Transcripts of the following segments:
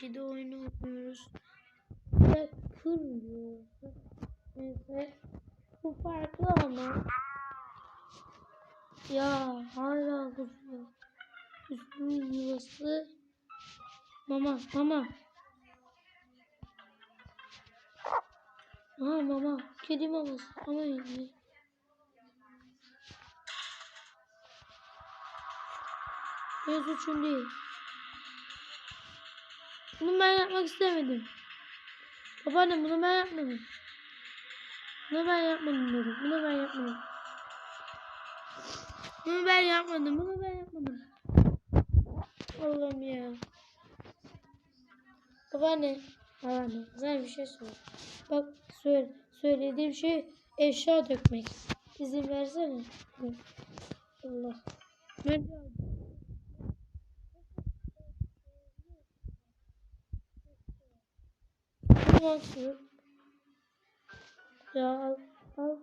kedi oyunu oynuyoruz. Ve kırmıyor. Neyse. Bu farklı ama. Ya hala kusuyor. Üstünün yuvası. Mama mama. Aha mama. Kedi maması. Ama iyi. Ben suçum değil. Bunu ben yapmak istemedim. Babaannem bunu ben yapmadım. Bunu ben yapmadım dedim. Bunu ben yapmadım. Bunu ben yapmadım. Bunu ben yapmadım. Allah'ım ya. Babaanne. Babaanne. Güzel bir şey söyle. Bak söyle, söylediğim şey eşya dökmek. İzin versene. Allah. Ne Tamam. Ya al, al.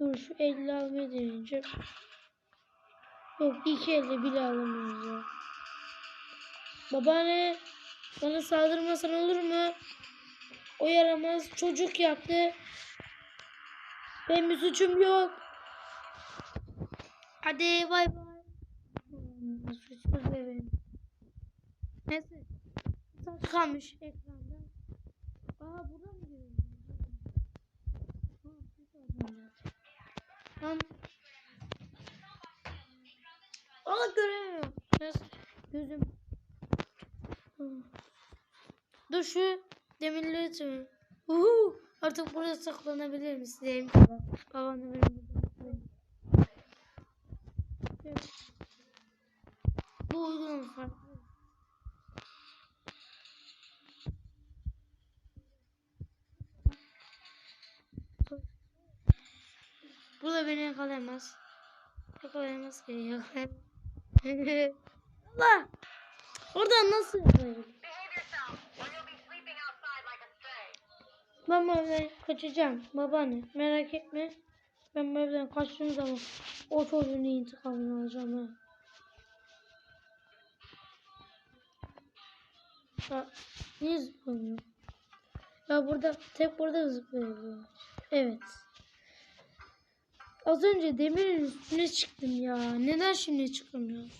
Dur şu elle almayı deneyeceğim. Yok iki elle bile alamıyoruz ya. Babaanne bana saldırmasan olur mu? O yaramaz çocuk yaptı. Benim bir suçum yok. Hadi bay bay. Suçsuz bebeğim. Neyse. Kalmış. Aa burada mı görüyorum? Lan. Aa göremiyorum. Neyse. Gözüm. Dur şu demirleri tüm. Uhu. Artık burada saklanabilir misin? Diyeyim da benim. Bu uygulama farklı. Bu da beni yakalayamaz. Yakalayamaz ki yakalayamaz. Allah! Oradan nasıl stray. Ben evden kaçacağım. Babaanne merak etme. Ben evden kaçtığım zaman o çocuğun intikamını alacağım ha. Ya, niye zıplamıyor? Ya burada tek burada zıplıyor. Evet. Az önce demirin üstüne çıktım ya. Neden şimdi çıkamıyorum?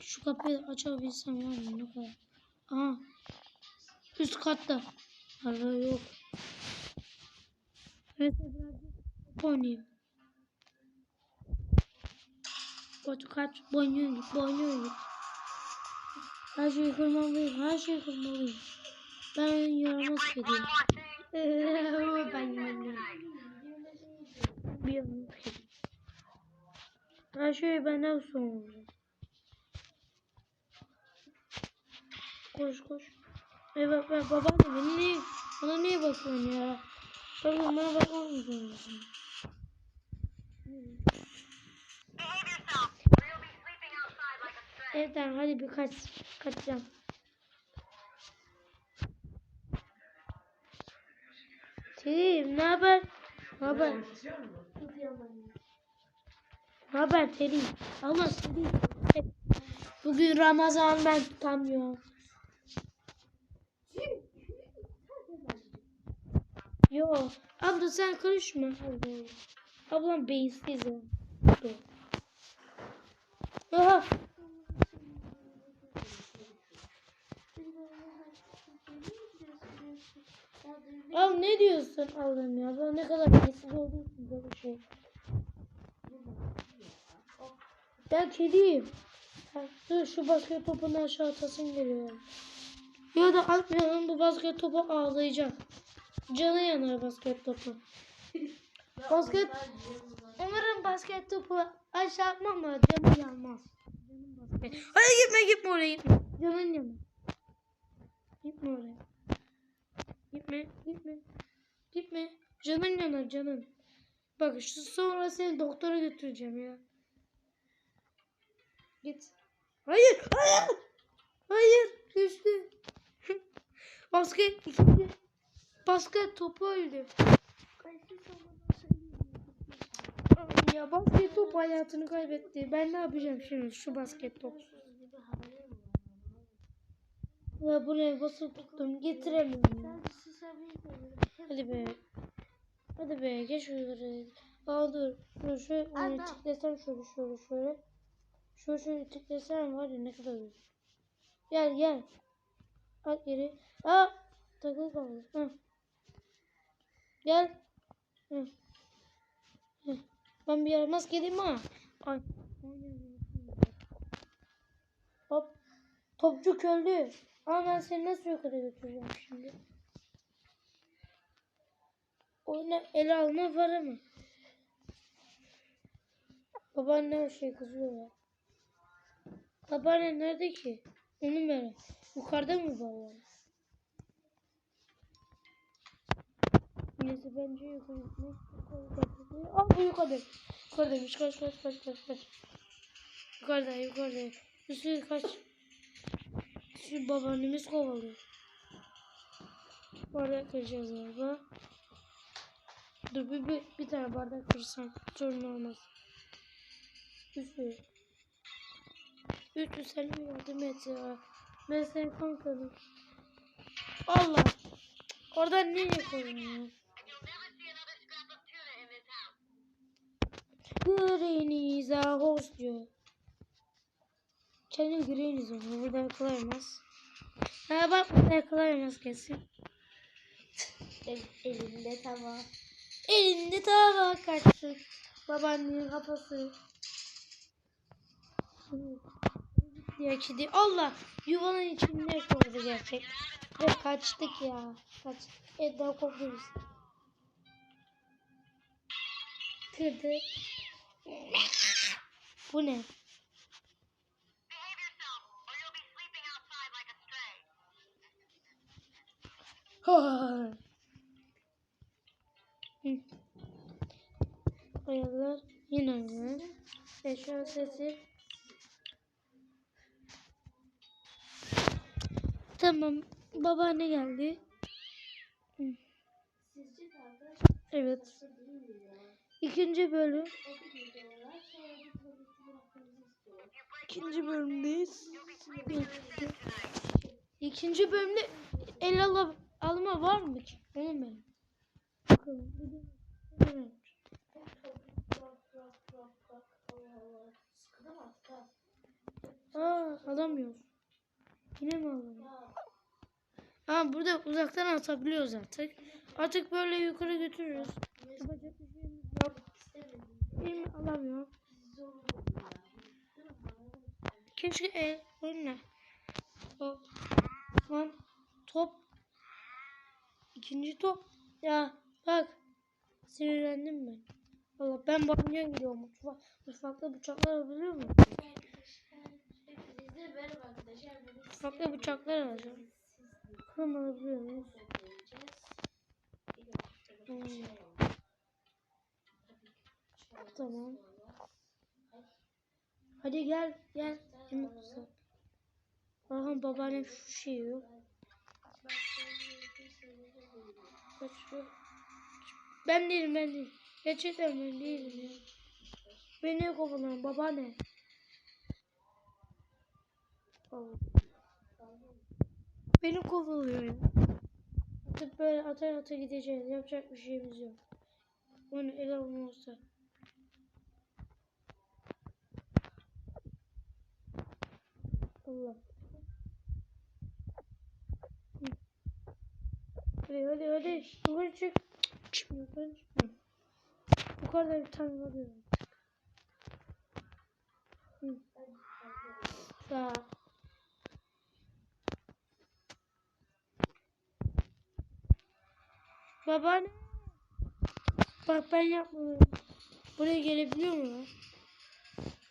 Şu kapıyı açabilsem var ya ne kadar. Aha. Üst katta. Hala yok. Neyse birazcık oynayayım. Kaç kaç. Banyoya git. Her şeyi kırmalıyım. Her şeyi kırmalıyım. Ben yaramaz kediyim. One thing, ben yaramaz Bir yaramaz kedi. Her şey benden sonra. Koş koş. Evet ben babam da beni niye, bana niye bakıyorsun ya? Babam bana bakar mısın? Evet hadi bir kaç. Kaçacağım. Terim ne haber? Ne haber? Haber Terim? Allah Terim. Bugün Ramazan ben tutamıyorum. Yo, abla sen karışma. Ablam beyinsiz ya. Aha. Ya ne diyorsun Allah'ım ya? Ben ne kadar beyinsiz olduğum için böyle şey. Ben kediyim. Dur şu basket topunu aşağı atasın geliyor. Ya da atmayalım bu basket topu ağlayacak. Canı yanar basket topu. basket Umarım basket topu aşağı atmam ama canı yanmaz. Hayır gitme gitme oraya gitme. Canın yanar. Gitme oraya. Gitme gitme. Gitme. Canın yanar canın. Bak şu sonra seni doktora götüreceğim ya. Git. Hayır hayır. Hayır düştü. basket ikinci. Basket topu öldü. Ya basket top hayatını kaybetti. Ben ne yapacağım şimdi şu basket top? Ya buraya basıp tuttum. Getiremiyorum. Hadi be. Hadi be geç yukarı. Aa dur. Dur şöyle Ana. tıklasam şöyle şöyle şöyle. Şöyle şöyle tıklasam var ya ne kadar güzel. Gel gel. At geri. Aa takılı kaldı. Hı. Gel. Hı. Hı. Ben bir yaramaz geleyim ha. Ay. Hop. Topçu öldü. Ama ben seni nasıl yukarı götüreceğim şimdi? Oyuna ele alma para mı? Babaanne her şey kızıyor ya. Babaanne nerede ki? Onu merak. Yukarıda mı babaanne? Neyse bence yukarı gitmek. Aa bu yukarıda. Yukarıdaymış. Kaç kaç kaç kaç kaç. Yukarıda yukarıda. Üstüne kaç. Şu babaannemiz kovalıyor. Bardak kıracağız galiba. Dur bir, bir, bir tane bardak kırsam sorun olmaz. Bir. 350 yardım et ya. Ben seni kankadım. Allah. Orada niye koyuyor? Green is a host diyor. Channel green is oluyor. Burada yakalayamaz. Ha bak burada yakalayamaz kesin. El, elinde tava. Elinde tava kaçtı. Babaannenin kafası. Diye kedi. Allah! Yuvanın içinde koydu gerçek. Ve kaçtık ya. Kaç. Evden koptu biz. Kırdı. Bu ne? Ayarlar yine aynı. Eşya sesi. Tamam. Babaanne geldi. Evet. İkinci bölüm. İkinci bölümdeyiz. İkinci bölümde el al alma var mı ki? Mı artık ha? Aa alamıyoruz. Yine mi? Ya. Ha burada uzaktan atabiliyoruz artık. Artık böyle yukarı götürürüz. Yapacak bir şeyimiz yok. Benim alamıyorum. Keşke el önüne. Top. Lan top. İkinci top. Ya bak. Sinirlendim ben. Valla ben banyoya gidiyorum. Mutfak, mutfakta bıçaklar alabiliyor muyum? Mutfakta bıçaklar alacağım. Kırım alabiliyor? Hmm. Tamam. Hadi gel gel. Aha babaannem şu şey yok. Ben değilim ben değilim. Gerçekten ben değilim ya. Beni kovalan babaanne. Beni kovalıyor ya. Artık böyle ata ata gideceğiz. Yapacak bir şeyimiz yok. Onu ele almazsa. Allah. Hadi hadi hadi. Yukarı çık. Çık yukarı çık. Yukarıda bir tane var. Sağ. Babaanne. Bak ben yapmadım. Buraya gelebiliyor mu?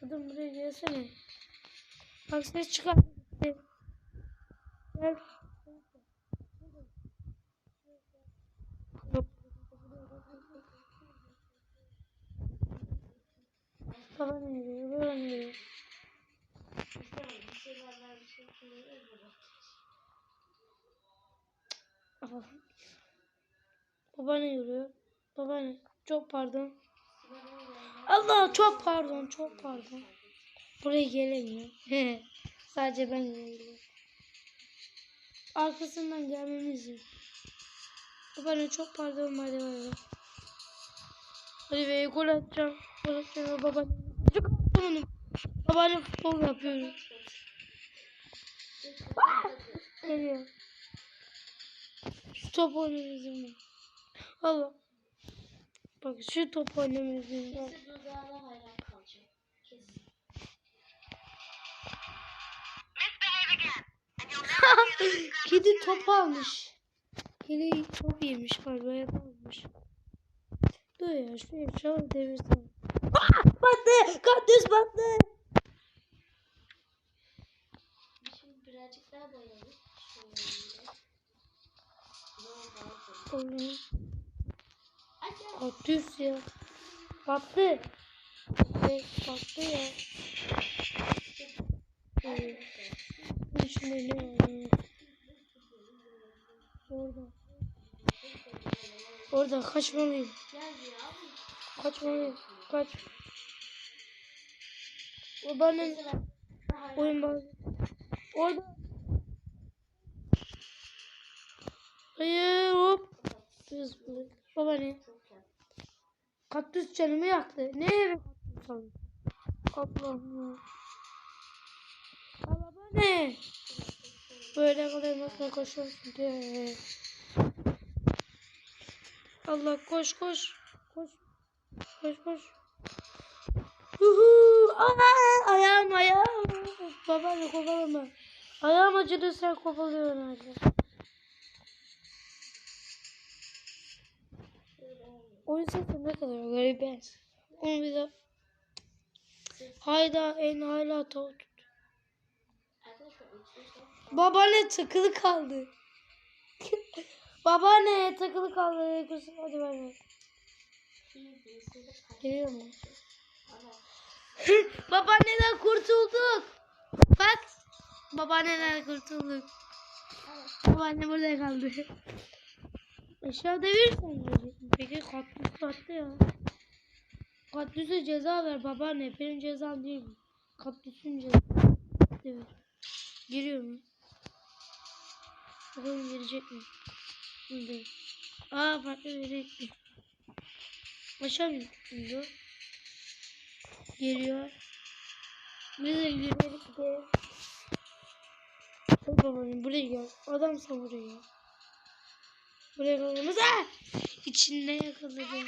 Adam buraya gelsene. Bak ses çıkar. Gel. Baba ne diyor? Baba ne diyor? bir şeyler var, bir şey söylüyoruz da. Aha. Baba ne diyor? Baba ne? Çok pardon. Allah çok pardon, çok pardon. Buraya gelemiyor. Sadece ben gelebiliyorum. arkasından gelmemizi. Bana çok pardon hadi hadi. Hadi be gol atacağım. Gol atacağım bunu. Babaannem futbol yapıyorum. Geliyor. Şu top oynamamızın var. Allah. Bak şu top oynamamız yüzünden. Kesin bu hayran kalacak. Kesin. Kedi top almış. Kedi top yemiş galiba yapamamış. Dur ya şuraya çal devirsin. Ah, battı! Kaktüs battı! Şey, birazcık daha dayanır. Şöyle. Olur. 600 ya. Battı. Evet, battı ya. Evet. Şimdi ne? Orada. Orada kaçmalıyım. Kaçmalıyım. Kaç. O benim oyun bazı. Orada. Hayır hop. Baba ne? Kaktüs canımı yaktı. Ne eve kaktüs aldı? Allah'ım. Ya babaanne. Böyle kadar nasıl koşuyorsun diye. Allah koş koş. Koş. Koş koş. Huhu. Aa, ayağım ayağım. Babaanne kovalama. Ayağım acıdı sen kovalıyorsun hala. Oyun sesi ne kadar garip. Onu bir de Hayda en hala tavuk tut. Arkadaşlar uçuşta Babaanne takılı kaldı. Babaanne takılı kaldı. Kusura- Hadi bay bay. bir Geliyor mu? Babaanneden kurtulduk. Bak. Babaanneden kurtulduk. Babaanne burada kaldı. Aşağı devirsen gelecek mi? Peki kaktüs attı ya. Kaktüse ceza ver babaanne. Benim cezam değil mi? Kaktüsün cezası. Devir. Giriyor mu? Bakalım girecek mi? Şimdi. Aa farklı bir gitti. Aşağı mı gitti? Geliyor. Bize yürüyelim gidelim. Hadi babaannem buraya gel. Adamsan buraya gel. Buraya kalmamız. Aa! İçinde yakaladım.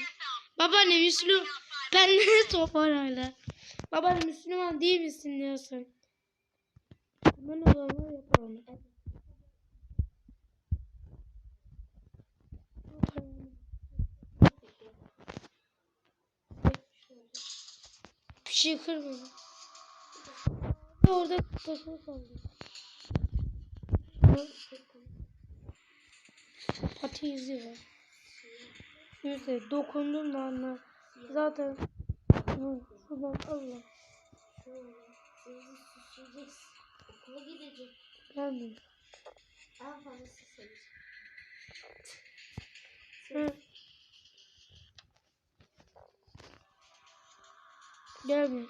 Babaanne Müslüman. Ben ne top var hala. Babaanne Müslüman değil misin diyorsun. Ben o zaman yapalım. Bir şey kırmadım. Orada takılı kaldı. Pati izi Yüzde dokundum da anla. Zaten şuradan Allah. Okula gidecek. Gelmiyor. En fazla. Hı. Gelmiyor.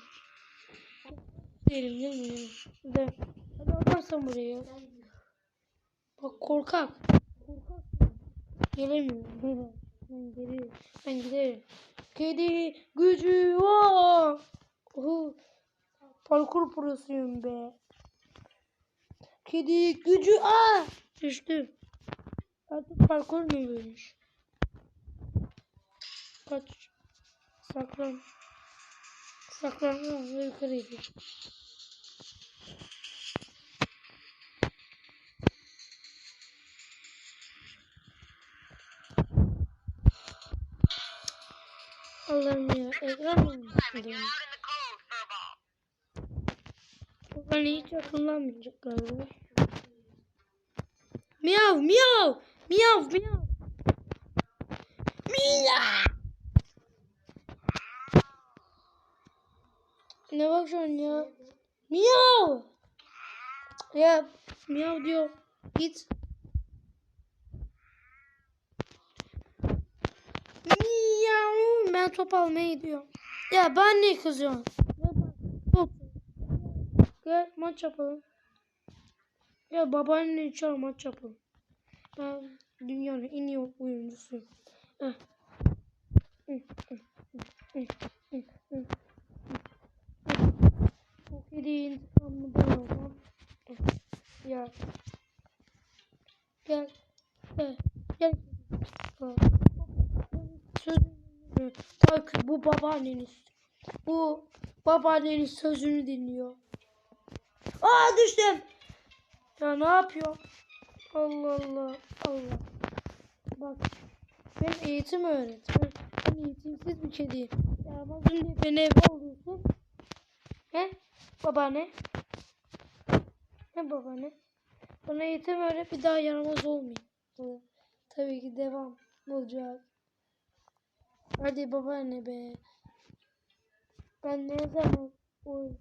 Gelin gelin. Gel. Hadi atarsan buraya. Gelmiyor. Bak korkak. Korkak. Gelemiyor. Ben geliyorum. Ben giderim. Kedi gücü var. Oho. Parkur prosuyum be. Kedi gücü aa. Düştüm. Artık parkur mu böylemiş? Kaç. Saklan. Saklan. Ha, yukarıydı. Allah'ım ya. Ekran mı? Furball. Ben hiç akıllanmayacak galiba. Miyav miyav miyav miyav. Miyav. Ne bakıyorsun ya? Miyav. Ya miyav diyor. Git. Miyav. Ben top almaya gidiyorum. Ya ben ne kızıyorum? Gel maç yapalım. Ya babaanne çağır maç yapalım. Ben dünyanın en iyi oyuncusuyum. Heh. Hı. Bu kediyi intikamını ben alacağım. Ya. Gel. Gel. Gel. Bak. Ki bu babaanneniz. Bu babaannenin sözünü dinliyor. Aa düştüm. Ya ne yapıyor? Allah Allah. Allah. Bak. Ben eğitim öğretmen. Ben eğitimsiz bir kediyim. Yaramazım diye beni eve alıyorsun. He? Babaanne. Ne babaanne? Bana eğitim öğret bir daha yaramaz olmayayım. Tabii ki devam olacak. Hadi babaanne be. Ben ne zaman oyun.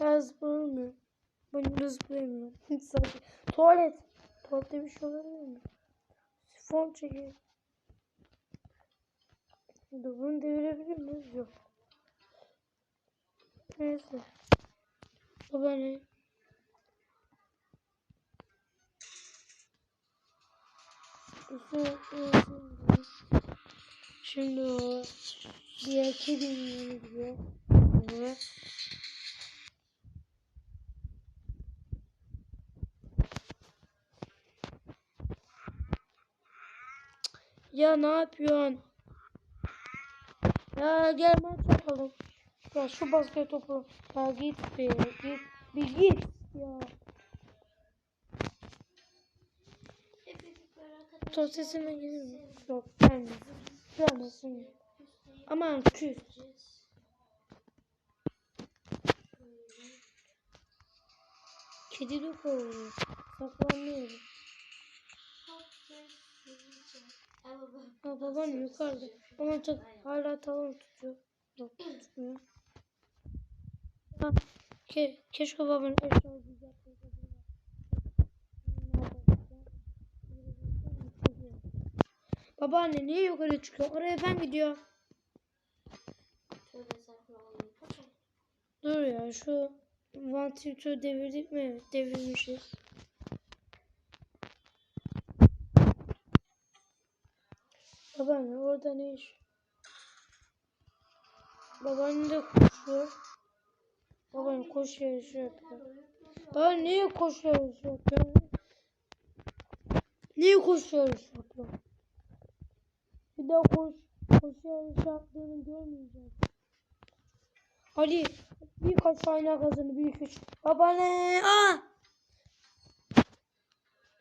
Ben zıplamıyorum. Ben zıplayamıyorum. Sadece tuvalet. Tuvalette bir şey olabilir mi? Sifon çekeyim. Dur bunu devirebilir miyiz? Yok. Neyse. Babaanne. Şimdi o diğer kedinin. Evet. Ya ne yapıyorsun? Ya gel maç yapalım. Ya şu basket topu. Ya git be git. Bir git ya. Top sesine gelir mi? Yok gelmiyor. Gelmesin. Aman küs. Kedi de kovuyor. Bak. Ha baban yukarıda. Ama çok hala tavan tutuyor. Yok tutmuyor. Ha, ke keşke babanın eşya güzel Babaanne niye yukarı çıkıyor? Oraya ben. Kaçın. Dur ya şu vantilatörü devirdik mi? Evet devirmişiz. Babaanne orada ne iş? Babaanne de koşuyor. Babaanne koşu yarışı yapıyor. Babaanne niye koşu yarışı yapıyor? Niye koşu yarışı? Bir daha koş, koşu yarışı yaptığını görmeyeceğim. Ali birkaç tane kazandı büyük üç. Babaanne aa!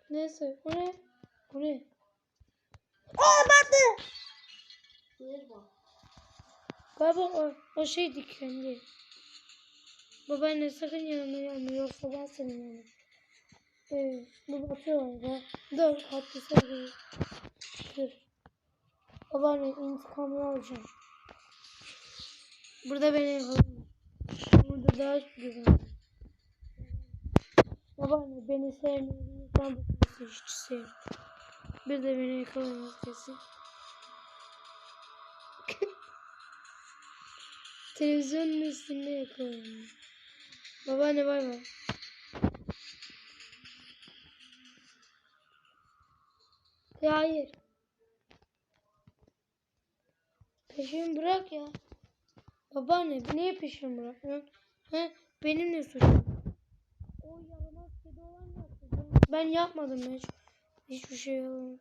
Neyse o ne? O ne? Aa battı! Bak. Galiba o, o şey dikenli. Babaanne sakın yanıma gelme yoksa ben senin yanına. Evet, bu batıyor galiba. Dur, hatta Dur. Babaanne intikamını alacağım. Burada beni yakalayın. Burada daha güzel. Babaanne beni sevmiyor. Ben bu hiç sevmiyorum. Bir de beni yakalayın kesin. Televizyonun üstünde yakalayın. Babaanne bay bay. Ya hayır. Peşimi bırak ya. Babaanne niye peşimi bırakmıyorsun? He? Benim ne suçum? O yaramaz kedi olan yaptı. Ben, ben yapmadım hiç. Hiçbir şey yapmadım.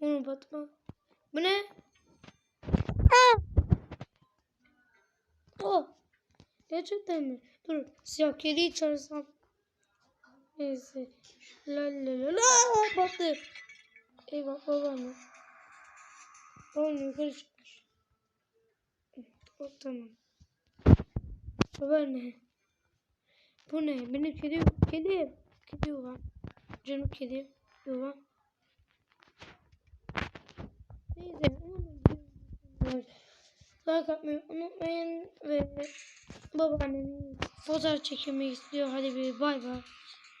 Onu batma. Bu ne? Aa! Oh. Gerçekten mi? Dur. Siyah kediyi çağırsam. Neyse. La la la la. Battı. Eyvah babaanne. Babaanne yukarı çıkmış. O tamam. Babaanne. Bu ne? Benim kedi kedi. Kedi yuvam. Canım kedi yuvam. Neyse. Like atmayı unutmayın ve babaannemin fotoğraf çekilmek istiyor. Hadi bir bay bay.